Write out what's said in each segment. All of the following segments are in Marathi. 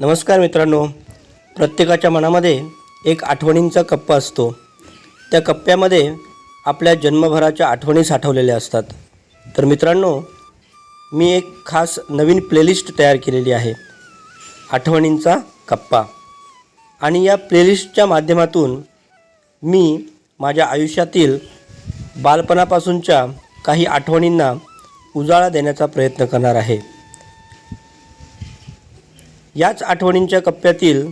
नमस्कार मित्रांनो. प्रत्येकाच्या मनामध्ये एक आठवणींचा कप्पा असतो. त्या कप्प्यामध्ये आपल्या जन्मभराच्या आठवणी साठवलेल्या असतात. तर मित्रांनो मी एक खास नवीन प्लेलिस्ट तयार केलेली आहे. आठवणींचा कप्पा. आणि या प्लेलिस्टच्या माध्यमातून मी माझ्या आयुष्यातील बालपणापासूनच्या काही आठवणींना उजाळा देण्याचा प्रयत्न करणार आहे. याच आठवणींच्या कप्प्यातील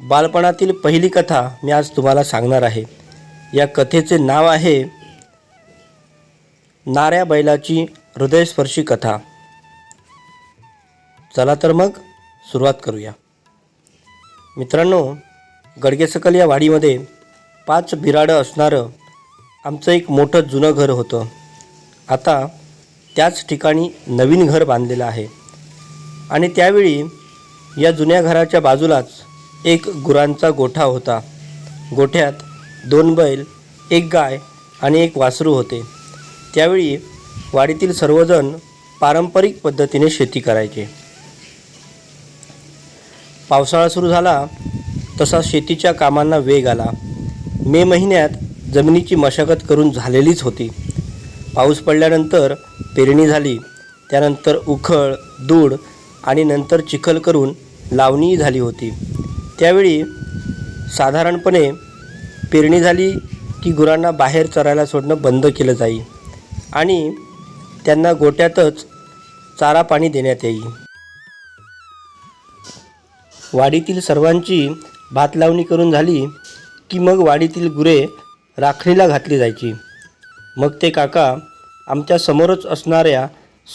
बालपणातील पहिली कथा मी आज तुम्हाला सांगणार आहे. या कथेचे नाव आहे नाऱ्या बैलाची हृदयस्पर्शी कथा. चला तर मग सुरुवात करूया. मित्रांनो गडगेसकल या वाडीमध्ये पाच बिराडं असणारं आमचं एक मोठं जुनं घर होतं. आता त्याच ठिकाणी नवीन घर बांधलेलं आहे. आणि त्यावेळी या जुन्या घराच्या बाजूलाच एक गुरांचा गोठा होता. गोठ्यात दोन बैल एक गाय आणि एक वासरू होते. त्यावेळी वाडीतील सर्वजण पारंपरिक पद्धतीने शेती करायचे. पावसाळा सुरू झाला तसा शेतीच्या कामांना वेग आला. मे महिन्यात जमिनीची मशागत करून झालेलीच होती. पाऊस पडल्यानंतर पेरणी झाली त्यानंतर उखळ दूड आणि नंतर चिखल करून लावणीही झाली होती. त्यावेळी साधारणपणे पेरणी झाली की गुरांना बाहेर चरायला सोडणं बंद केलं जाई आणि त्यांना गोट्यातच चारा पाणी देण्यात येई. वाडीतील सर्वांची भात लावणी करून झाली की मग वाडीतील गुरे राखणीला घातली जायची. मग ते काका आमच्या समोरच असणाऱ्या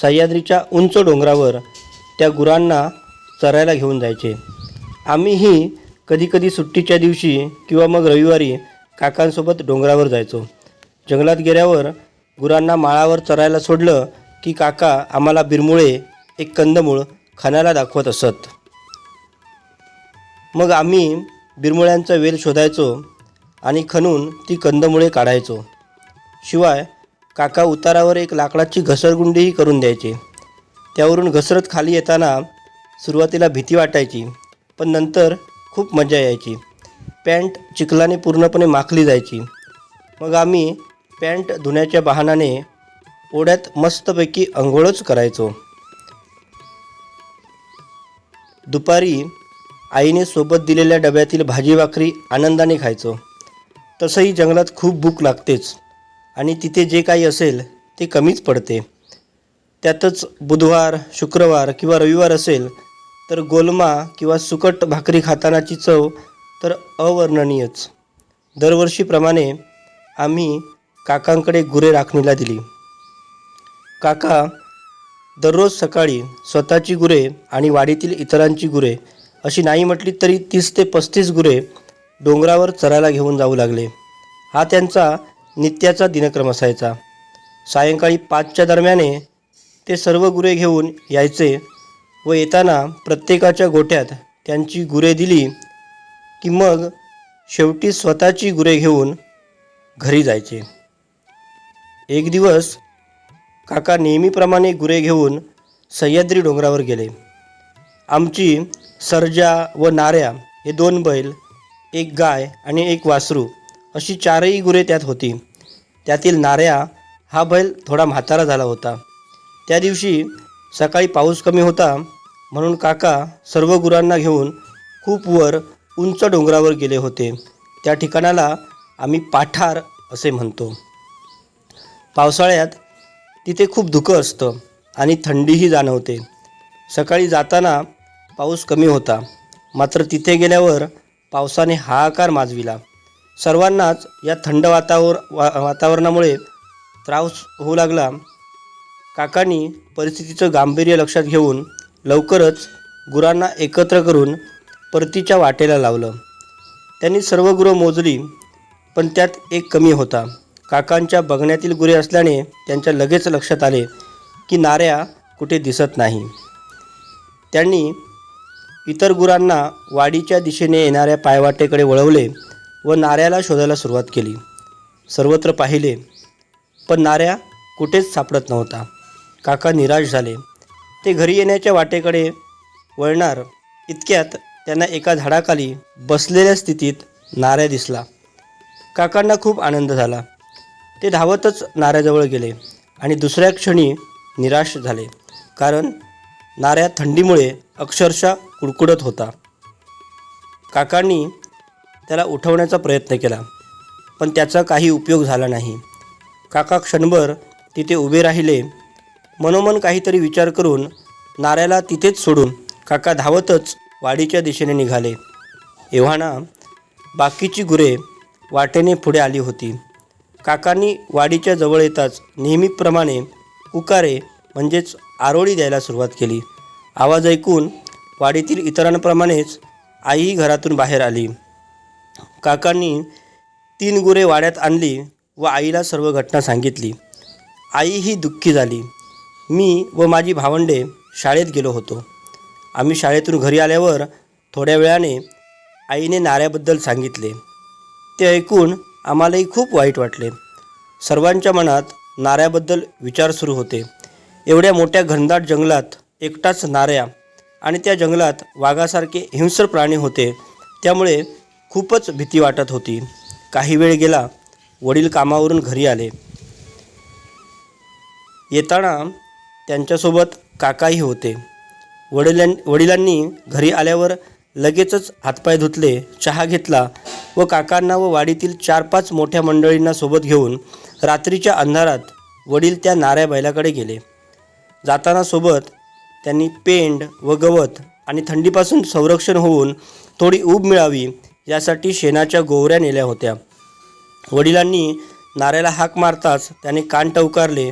सह्याद्रीच्या उंच डोंगरावर त्या गुरांना चरायला घेऊन जायचे. आम्हीही कधीकधी सुट्टीच्या दिवशी किंवा मग रविवारी काकांसोबत डोंगरावर जायचो. जंगलात गेल्यावर गुरांना माळावर चरायला सोडलं की काका आम्हाला बिरमुळे एक कंदमूळ खाण्याला दाखवत असत. मग आम्ही बिरमुळ्यांचा वेल शोधायचो आणि खणून ती कंदमुळे काढायचो. शिवाय काका उतारावर एक लाकडाची घसरगुंडीही करून द्यायचे. त्यावरून घसरत खाली येताना सुरुवातीला भीती वाटायची पण नंतर खूप मजा यायची. पॅन्ट चिखलाने पूर्णपणे माखली जायची. मग आम्ही पॅन्ट धुण्याच्या बहाणाने ओढ्यात मस्तपैकी अंघोळच करायचो. दुपारी आईने सोबत दिलेल्या डब्यातील भाजी भाकरी आनंदाने खायचो. तसंही जंगलात खूप भूक लागतेच आणि तिथे जे काही असेल ते कमीच पडते. त्यातच बुधवार शुक्रवार किंवा रविवार असेल तर गोलमा किंवा सुकट भाकरी खातानाची चव तर अवर्णनीयच. दरवर्षीप्रमाणे आम्ही काकांकडे गुरे राखणीला दिली. काका दररोज सकाळी स्वतःची गुरे आणि वाडीतील इतरांची गुरे अशी नाही म्हटली तरी तीस ते पस्तीस गुरे डोंगरावर चरायला घेऊन जाऊ लागले. हा त्यांचा नित्याचा दिनक्रम असायचा. सायंकाळी पाचच्या दरम्याने ते सर्व गुरे घेऊन यायचे व येताना प्रत्येकाच्या गोठ्यात त्यांची गुरे दिली की मग शेवटी स्वतःची गुरे घेऊन घरी जायचे. एक दिवस काका नेहमीप्रमाणे गुरे घेऊन सह्याद्री डोंगरावर गेले. आमची सर्जा व नाऱ्या हे दोन बैल एक गाय आणि एक वासरू अशी चारही गुरे त्यात होती. त्यातील नाऱ्या हा बैल थोडा म्हातारा झाला होता. त्या दिवशी सकाळी पाऊस कमी होता म्हणून काका सर्व गुरांना घेऊन खूप वर उंच डोंगरावर गेले होते. त्या ठिकाणाला आम्ही पाठार असे म्हणतो. पावसाळ्यात तिथे खूप धुकं असतं आणि थंडीही जाणवते. सकाळी जाताना पाऊस कमी होता. मात्र तिथे गेल्यावर पावसाने हाहाकार माजविला. सर्वांनाच या थंड वातावर वा वातावरणामुळे त्रास होऊ लागला. काकांनी परिस्थितीचं गांभीर्य लक्षात घेऊन लवकरच गुरांना एकत्र करून परतीच्या वाटेला लावलं. त्यांनी सर्व गुरं मोजली पण त्यात एक कमी होता. काकांच्या बघण्यातील गुरे असल्याने त्यांच्या लगेच लक्षात आले की नाऱ्या कुठे दिसत नाही. त्यांनी इतर गुरांना वाडीच्या दिशेने येणाऱ्या पायवाटेकडे वळवले व नाऱ्याला शोधायला सुरुवात केली. सर्वत्र पाहिले पण नाऱ्या कुठेच सापडत नव्हता. काका निराश झाले. ते घरी येण्याच्या वाटेकडे वळणार इतक्यात त्यांना एका झाडाखाली बसलेल्या स्थितीत नाऱ्या दिसला. काकांना खूप आनंद झाला. ते धावतच नाऱ्याजवळ गेले आणि दुसऱ्या क्षणी निराश झाले कारण नाऱ्या थंडीमुळे अक्षरशः कुडकुडत होता. काकांनी त्याला उठवण्याचा प्रयत्न केला पण त्याचा काही उपयोग झाला नाही. काका क्षणभर तिथे उभे राहिले मनोमन काहीतरी विचार करून नाऱ्याला तिथेच सोडून काका धावतच वाडीच्या दिशेने निघाले. एव्हाना बाकीची गुरे वाटेने पुढे आली होती. काकांनी वाडीच्या जवळ येताच नेहमीप्रमाणे उकारे म्हणजेच आरोळी द्यायला सुरुवात केली. आवाज ऐकून वाडीतील इतरांप्रमाणेच आईही घरातून बाहेर आली. काकांनी तीन गुरे वाड्यात आणली व आईला सर्व घटना सांगितली. आई ही दुःखी झाली. मी व माझी भावंडे शाळेत गेलो होतो. आम्ही शाळेतून घरी आल्यावर थोड्या वेळाने आईने नाऱ्याबद्दल सांगितले. ते ऐकून आम्हालाही खूप वाईट वाटले. सर्वांच्या मनात नाऱ्याबद्दल विचार सुरू होते. एवढ्या मोठ्या घनदाट जंगलात एकटाच नाऱ्या आणि त्या जंगलात वाघासारखे हिंस्र प्राणी होते. त्यामुळे खूपच भीती वाटत होती. काही वेळ गेला वडील कामावरून घरी आले. येताना त्यांच्यासोबत काकाही होते. वडिलां वडिलांनी घरी आल्यावर लगेचच हातपाय धुतले चहा घेतला व काकांना व वाडीतील चार पाच मोठ्या मंडळींना सोबत घेऊन रात्रीच्या अंधारात वडील त्या नाऱ्या बैलाकडे गेले. जाताना सोबत त्यांनी पेंड व गवत आणि थंडीपासून संरक्षण होऊन थोडी ऊब मिळावी यासाठी शेणाच्या गोवऱ्या नेल्या होत्या. वडिलांनी नाऱ्याला हाक मारताच त्याने कान टवकारले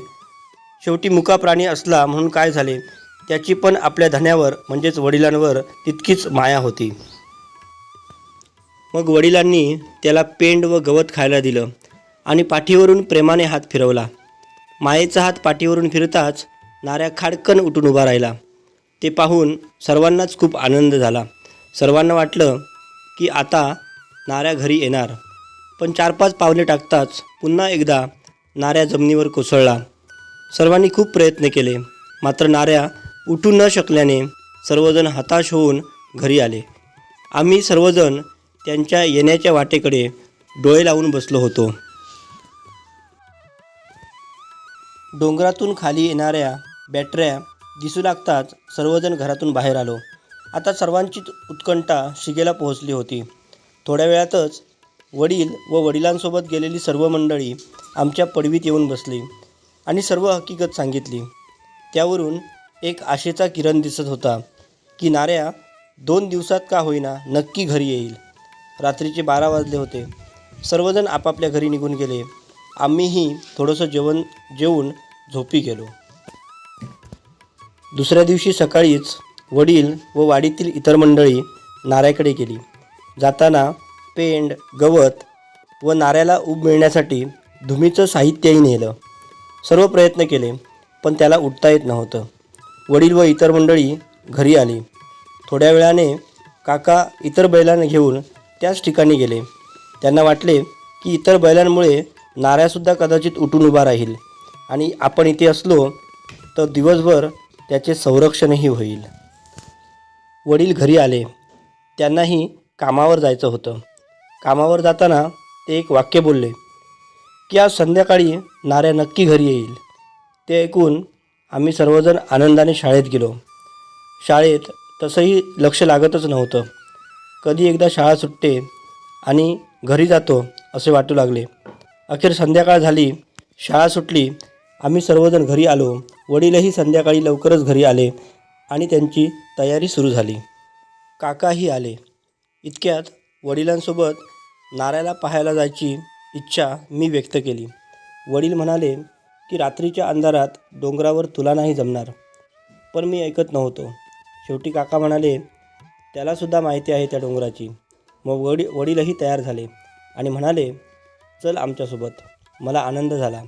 शेवटी मुका प्राणी असला म्हणून काय झाले? त्याची पण आपल्या धन्यावर म्हणजेच वडिलांवर तितकीच माया होती. मग वडिलांनी त्याला पेंड व गवत खायला दिलं आणि पाठीवरून प्रेमाने हात फिरवला. मायेचा हात पाठीवरून फिरताच नाऱ्या खाडकन उठून उभा राहिला. ते पाहून सर्वांनाच खूप आनंद झाला. सर्वांना वाटलं की आता नाऱ्या घरी येणार. पण चार पाच पावले टाकताच पुन्हा एकदा नाऱ्या जमिनीवर कोसळला. सर्वांनी खूप प्रयत्न केले. मात्र नाऱ्या उठू न शकल्याने सर्वजण हताश होऊन घरी आले. आम्ही सर्वजण त्यांच्या येण्याच्या वाटेकडे डोळे लावून बसलो होतो. डोंगरातून खाली येणाऱ्या बॅटऱ्या दिसू लागताच सर्वजण घरातून बाहेर आलो. आता सर्वांचीच उत्कंठा शिगेला पोहोचली होती. थोड्या वेळातच वडील व वडिलांसोबत गेलेली सर्व मंडळी आमच्या पडवीत येऊन बसली. आणि सर्व हकीकत सांगितली. त्यावरून एक आशेचा किरण दिसत होता की नाऱ्या दोन दिवसात का होईना नक्की घरी येईल. रात्रीचे बारा वाजले होते. सर्वजण आपापल्या घरी निघून गेले. आम्हीही थोडंसं जेवण जेवून झोपी गेलो. दुसऱ्या दिवशी सकाळीच वडील व वाडीतील इतर मंडळी नाऱ्याकडे गेली. जाताना पेंड गवत व नाऱ्याला ऊब मिळण्यासाठी धुमीचं साहित्यही नेलं. सर्व प्रयत्न केले पण त्याला उठता येत नव्हतं. वडील व इतर मंडळी घरी आली. थोड्या वेळाने काका इतर बैलांना घेऊन त्याच ठिकाणी गेले. त्यांना वाटले की इतर बैलांमुळे नाऱ्यासुद्धा कदाचित उठून उभा राहील आणि आपण इथे असलो तर दिवसभर त्याचे संरक्षणही होईल. वडील घरी आले. त्यांनाही कामावर जायचं होतं. कामावर जाताना ते एक वाक्य बोलले. की आज संध्याकाळी नाऱ्या नक्की घरी येईल. ते ऐकून आम्ही सर्वजण आनंदाने शाळेत गेलो. शाळेत तसंही लक्ष लागतच नव्हतं. कधी एकदा शाळा सुटते आणि घरी जातो असे वाटू लागले. अखेर संध्याकाळ झाली. शाळा सुटली. आम्ही सर्वजण घरी आलो. वडीलही संध्याकाळी लवकरच घरी आले आणि त्यांची तयारी सुरू झाली. काकाही आले. इतक्यात वडिलांसोबत नाऱ्याला पाहायला जायची इच्छा मी व्यक्त केली. वडील म्हणाले की रात्रीच्या अंधारात डोंगरावर तुला नाही जमणार. पण मी ऐकत नव्हतो. शेवटी काका म्हणाले त्यालासुद्धा माहिती आहे त्या डोंगराची. मग वडी वडीलही तयार झाले आणि म्हणाले चल आमच्यासोबत. मला आनंद झाला.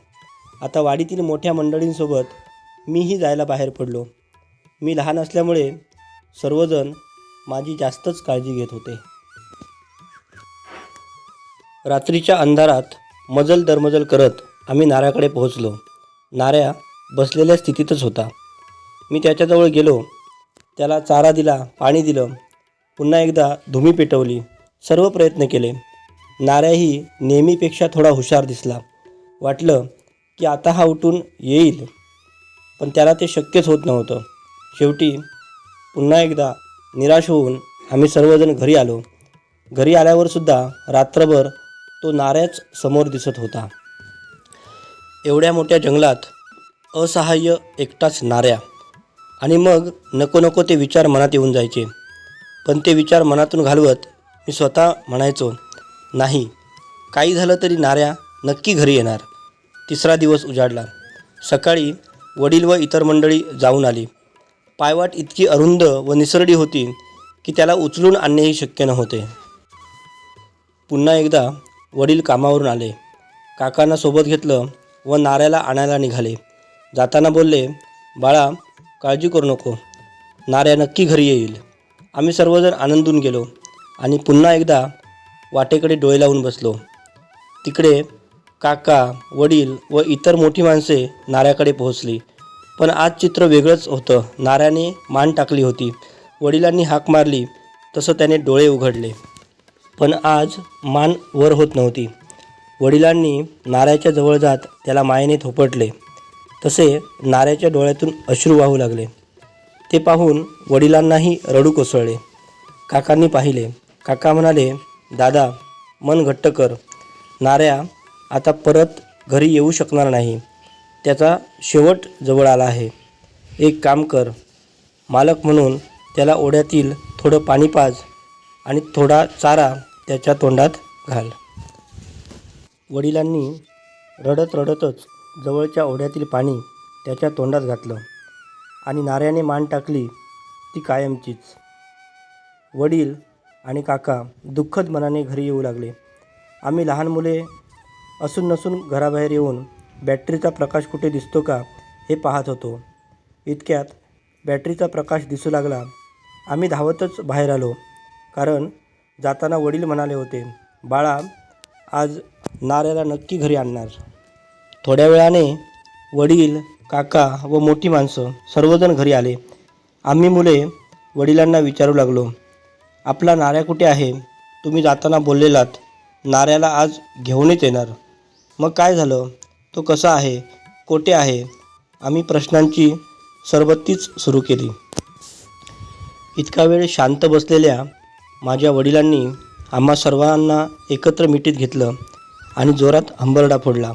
आता वाडीतील मोठ्या मंडळींसोबत मीही जायला बाहेर पडलो. मी लहान असल्यामुळे सर्वजण माझी जास्तच काळजी घेत होते. रात्रीच्या अंधारात मजल दरमजल करत आम्ही नाऱ्याकडे पोहोचलो. नाऱ्या बसलेल्या स्थितीतच होता. मी त्याच्याजवळ गेलो. त्याला चारा दिला पाणी दिलं. पुन्हा एकदा धुमी पेटवली. सर्व प्रयत्न केले. नाऱ्याही नेहमीपेक्षा थोडा हुशार दिसला. वाटलं की आता हा उठून येईल. पण त्याला ते शक्यच होत नव्हतं. शेवटी पुन्हा एकदा निराश होऊन आम्ही सर्वजण घरी आलो. घरी आल्यावर सुद्धा रात्रभर तो नाऱ्याच समोर दिसत होता. एवढ्या मोठ्या जंगलात असहाय्य एकटाच नाऱ्या. आणि मग नको नको ते विचार मनात येऊन जायचे. पण ते विचार मनातून घालवत मी स्वतः म्हणायचो नाही काही झालं तरी नाऱ्या नक्की घरी येणार. तिसरा दिवस उजाडला. सकाळी वडील व इतर मंडळी जाऊन आली. पायवाट इतकी अरुंद व निसरडी होती की त्याला उचलून आणणेही शक्य नव्हते. पुन्हा एकदा वडील कामावरून आले. काकांना सोबत घेतलं व नाऱ्याला आणायला निघाले. जाताना बोलले बाळा काळजी करू नको. नाऱ्या नक्की घरी येईल. आम्ही सर्वजण आनंदून गेलो आणि पुन्हा एकदा वाटेकडे डोळे लावून बसलो. तिकडे काका वडील व इतर मोठी माणसे नाऱ्याकडे पोहोचली. पण आज चित्र वेगळंच होतं. नाऱ्याने मान टाकली होती. वडिलांनी हाक मारली. तसं त्याने डोळे उघडले. पण आज मान वर होत नव्हती. वडिलांनी नाऱ्याच्या जवळ जात त्याला मायेने थोपटले. तसे नाऱ्याच्या डोळ्यातून अश्रू वाहू लागले. ते पाहून वडिलांनाही रडू कोसळले. काकांनी पाहिले. काका म्हणाले दादा मन घट्ट कर. नाऱ्या आता परत घरी येऊ शकणार नाही. त्याचा शेवट जवळ आला आहे. एक काम कर. मालक म्हणून त्याला ओढ्यातील थोडं पाणी पाज. आणि थोडा चारा त्याच्या तोंडात घाल. वडिलांनी रडत रडतच जवळच्या ओढ्यातील पाणी त्याच्या तोंडात घातलं आणि नाऱ्याने मान टाकली ती कायमचीच. वडील आणि काका दुःखद मनाने घरी येऊ लागले. आम्ही लहान मुले असून नसून घराबाहेर येऊन बॅटरीचा प्रकाश कुठे दिसतो का हे पाहत होतो. इतक्यात बॅटरीचा प्रकाश दिसू लागला. आम्ही धावतच बाहेर आलो. कारण जाताना वडील म्हणाले होते बाळा आज नाऱ्याला नक्की घरी आणणार. थोड्या वेळाने वडील काका व मोठी माणसं सर्वजण घरी आले. आम्ही मुले वडिलांना विचारू लागलो आपला नाऱ्या कुठे आहे? तुम्ही जाताना बोललेलात नाऱ्याला आज घेऊनच येणार. मग काय झालं? तो कसा आहे? कोठे आहे? आम्ही प्रश्नांची सरबत्तीच सुरू केली. इतका वेळ शांत बसलेल्या माझ्या वडिलांनी आम्हा सर्वांना एकत्र मिठीत घेतलं आणि जोरात हंबरडा फोडला.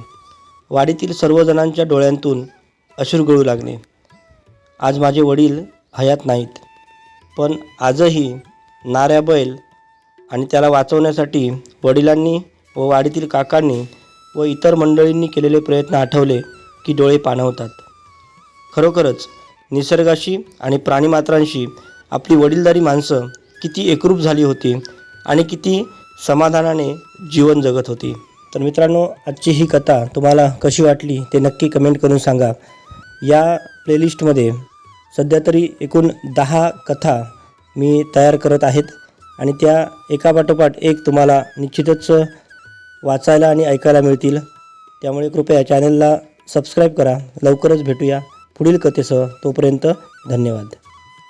वाडीतील सर्वजणांच्या डोळ्यांतून अश्रू गळू लागले. आज माझे वडील हयात नाहीत. पण आजही नाऱ्या बैल आणि त्याला वाचवण्यासाठी वडिलांनी व वाडीतील काकांनी व इतर मंडळींनी केलेले प्रयत्न आठवले की डोळे पाणवतात खरोखरच निसर्गाशी आणि प्राणीमात्रांशी आपली वडीलधारी माणसं किती एकरूप झाली होती आणि किती समाधानाने जीवन जगत होती. तर मित्रांनो आजची ही कथा तुम्हाला कशी वाटली ते नक्की कमेंट करून सांगा. या प्लेलिस्टमध्ये सध्या तरी एकूण दहा कथा मी तयार करत आहेत आणि त्या एकापाठोपाठ एक तुम्हाला निश्चितच वाचायला आणि ऐकायला मिळतील. त्यामुळे कृपया चॅनलला सबस्क्राईब करा. लवकरच भेटूया. पुढील कथेसह तोपर्यंत धन्यवाद.